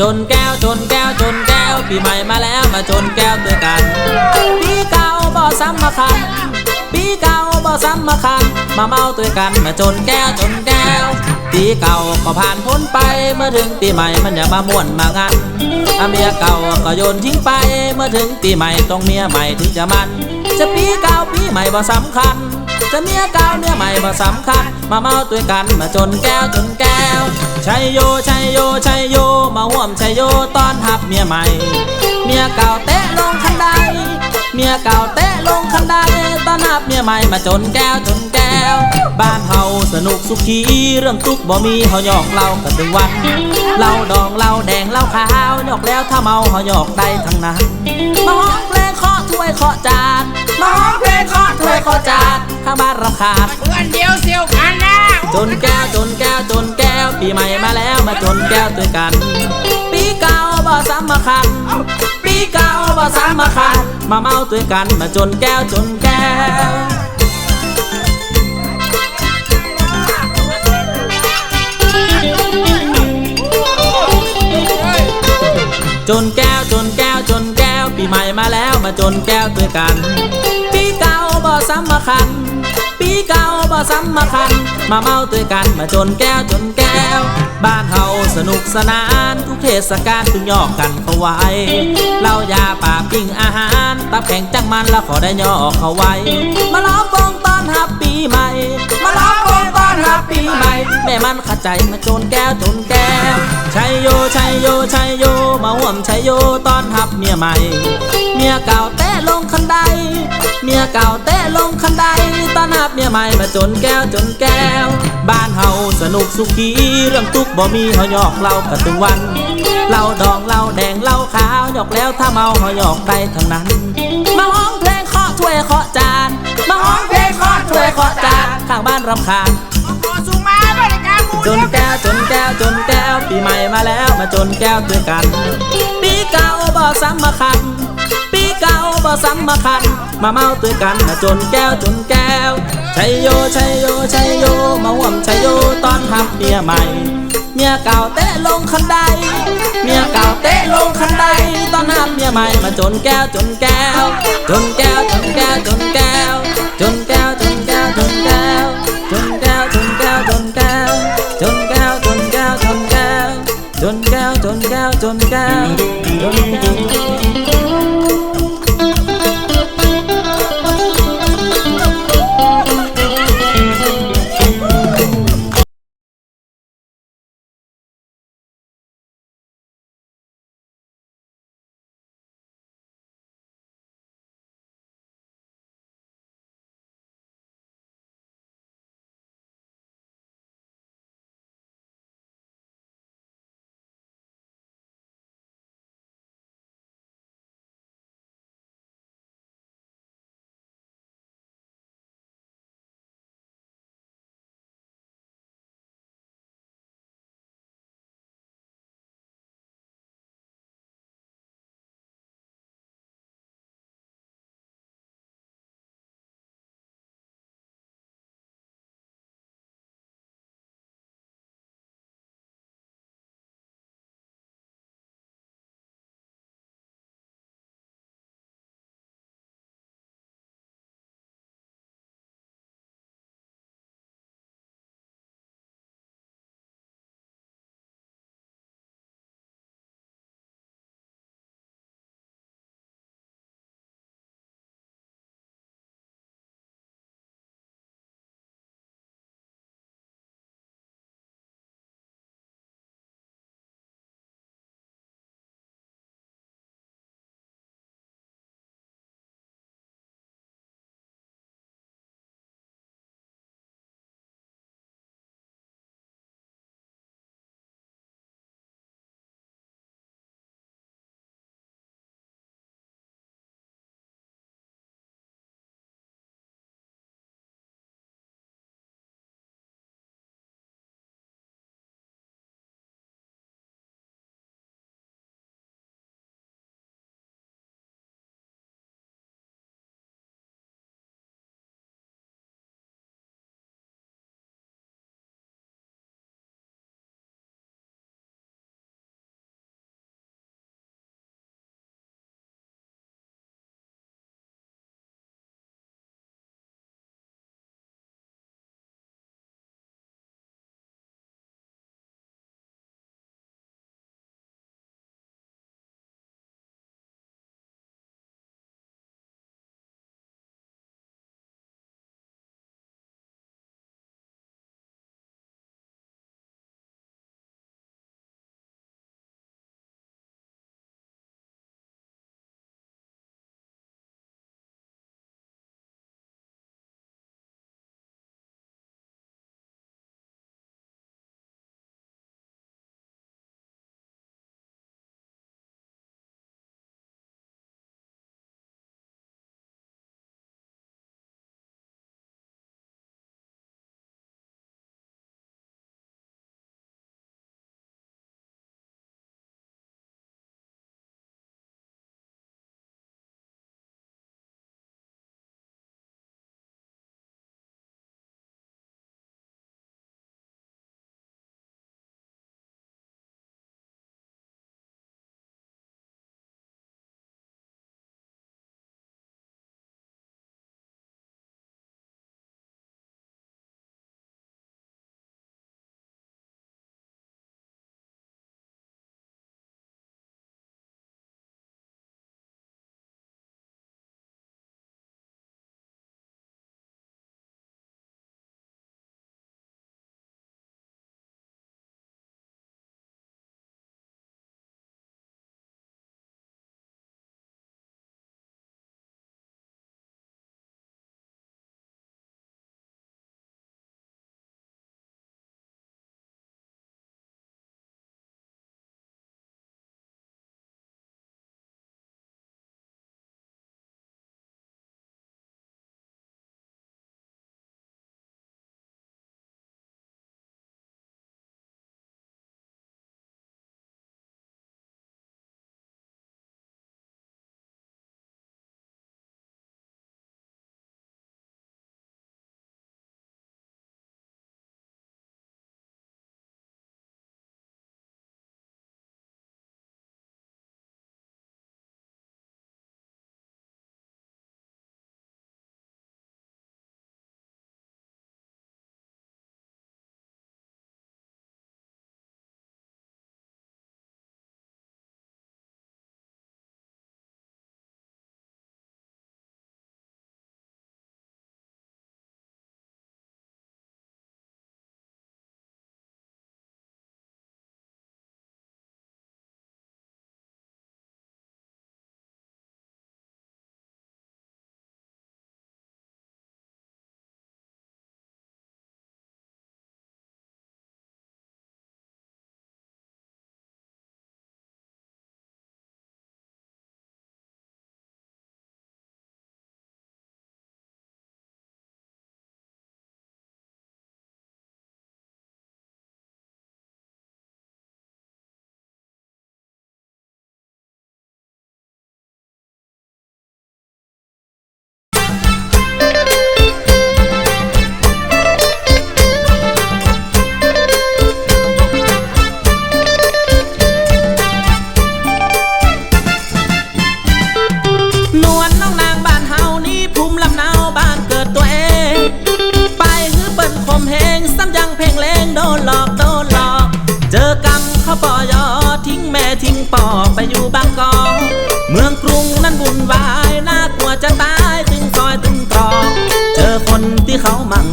จนแก้วจนแก้วจนแก้วปีใหม่มาแล้วมาจนแก้วด้วกัน ปีเก่าบ่ซ้ำมาคันปีเก่าบ่ซ้ำมาคันมาเมาด้วกันมาจนแก้วจนแก้วปีเก่าก็ผ่านพ้นไปเมื่อถึงปีใหม่มันอย่ามาม่วนมางันอาเมียเก่าก็โยนทิ้งไป เมื่อถึงปีใหม่ต้องเมียใหม่ถึงจะมัน จะปีเก่าปีใหม่บ่สำคัญ จะเมียเก่าเมียใหม่บ่สำคัญ มาเมาด้วยกันมาจนแก้วจนแก้วชัยโยชัยโยชัยโย มาห่วมชัยโยตอนหับเมียใหม่ เมียเก่าเตะลงคันไดเมียเก่าเตะลงคันไดตอนหับเมียใหม่มาจนแก้วจนแก้ว บ้านเฮาสนุกสุขีเรื่องทุกบ่มีเฮาหยอกเล่ากันถึงวันเหล้าดองเหล้าแดงเหล้าขาวหยอกแล้วถ้าเมาเฮาหยอกได้ทั้งนั้นมาฮ้องเถ้วยเคาะจานมาฮ้องเพลงเคาะถ้วยเคาะจานข้างบ้านรำคาญเพื่อนเดียวเซียวกันนะจนแก้วจนแก้วจนแก้วปีใหม่มาแล้วมาจนแก้วด้วยกัน ปีเก่าบ่ซ้ำมาคันปีเก่าบ่ซ้ำมาคันมาเมาด้วยกันมาจนแก้วจนแก้ว มาจนแก้วด้วยกัน พี่เก่าบ่ซ้ำมาคัน เก่าบ่ซ้ำมาคันมาเมาด้วยกันมาจนแก้วจนแก้ว บ้านเฮาสนุกสนานทุกเทศกาลถึงยอกกันเข้าไว้เล้ายาป่าปิ้งอาหารตับแข็งจังมันแล้วขอได้ย่อเข้าไว้ มาล้อมวงตอนรับปีใหม่ มาล้อมวงตอนรับปีใหม่ แม่มันขัดใจมาจนแก้วจนแก้วชัยโยชัยโยชัยโยมาห่วมชัยโยตอนรับเมียใหม่ เมียเก่าเตะลงคันได เมียเก่าเตะลงคันไดตอนรับเมียใหม่มาจนแก้วจนแก้ว บ้านเฮาสนุกสุขีเรื่องทุกบ่มีเฮายอกเล่ากันทุกวันเล้าดองเล้าแดงเล้าขาวหยอกแล้วถ้าเมาเฮายอกได้ทั้งนั้น มาฮ้องเพลงเคาะถ้วยเคาะจาน มาฮ้องเพลงเคาะถ้วยเคาะจานข้างบ้านรำคาญขาบริการกูจนแก้วจนแก้วจนแก้วปีใหม่มาแล้วมาจนแก้วด้วยกัน ปีเก่าบ่ซ้ำมาคัน ปีเก่าบ่ซ้ำมาคัน มาเมาด้วกันมาจนแก้วจนแก้วชัยโยชัยโยชัยโยมาห่วมชัยโยตอนหับเมียใหม่ เมียเก่าเตะลงคันไดเมียเก่าเตะลงคันไดตอนหับเมียใหม่มาจนแก้วจนแก้ว จนแก้วจนแก้วจนแก้ว จนแก้วจนแก้วจนแก้ว จนแก้วจนแก้วจนแก้ว จนแก้วจนแก้วจนแก้ว จนแก้วจนแก้วจนแก้ว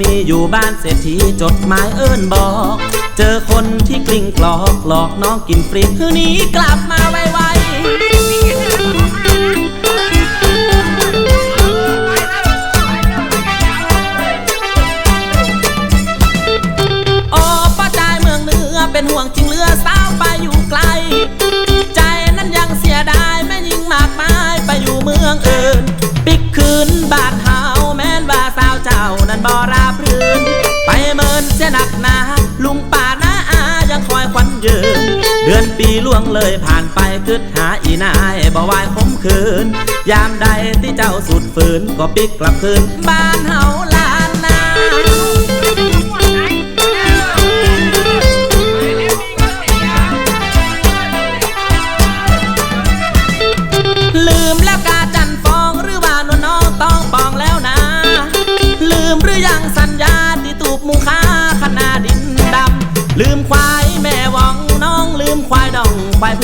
มีอยู่บ้านเศรษฐีจดหมายเอิ้นบอก เจอคนที่กลิ้งกลอกหลอกน้องกินฟรีคืนนี้กลับมาไวๆโอ้ป้าจายเมืองเหนือเป็นห่วงจริงเลือสาวไปอยู่ไกล ใจนั้นยังเสียดายแม่ยิงมากมายไปอยู่เมืองอื่น ปิกคืนบ้านเฮาแม้นว่าสาวเจ้านั้นบ่รา วงเลยผ่านไปคืดหาอีนายบ่วายคมคืน ยามใดที่เจ้าสุดฝืนก็ปิกกลับคืนบ้านเฮา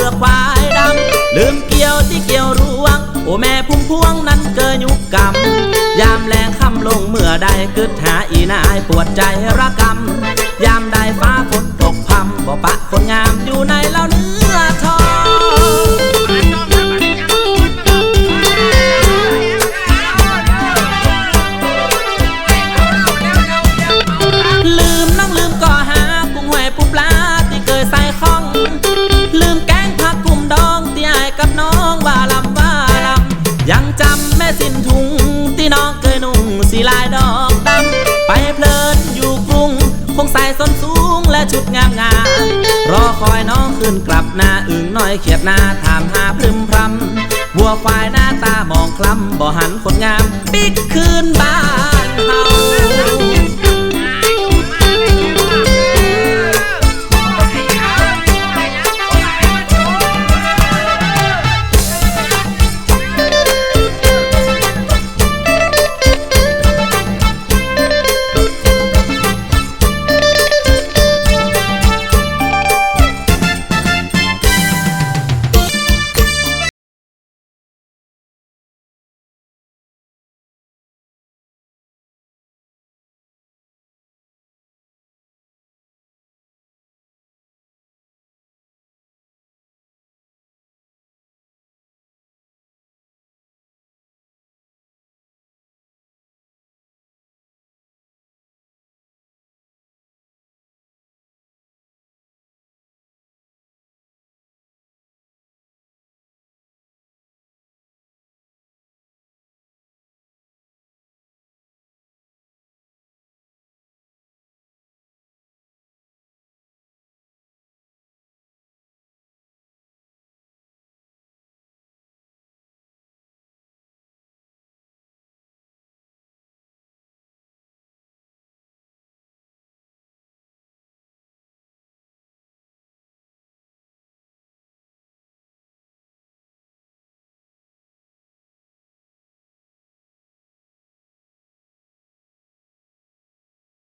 เลือควายดำลืมเกี่ยวที่เกี่ยวรวง โอ้แม่พุ่มพวงนั้นเกินยุกกรรมยามแรงค่ำลงเมื่อใดกึดหาอีนายปวดใจระกำยามใดฟ้าฝนตกพำบ่ปะคนงามอยู่ในเล่า ชุดงามงามรอคอยน้องขึ้นกลับหน้าอึ่งน้อยเขียดหน้าถามหาพรึมพรำวัวควายหน้าตามองคล้ำบ่หันคนงาม ปิกคืนบ้านเฮา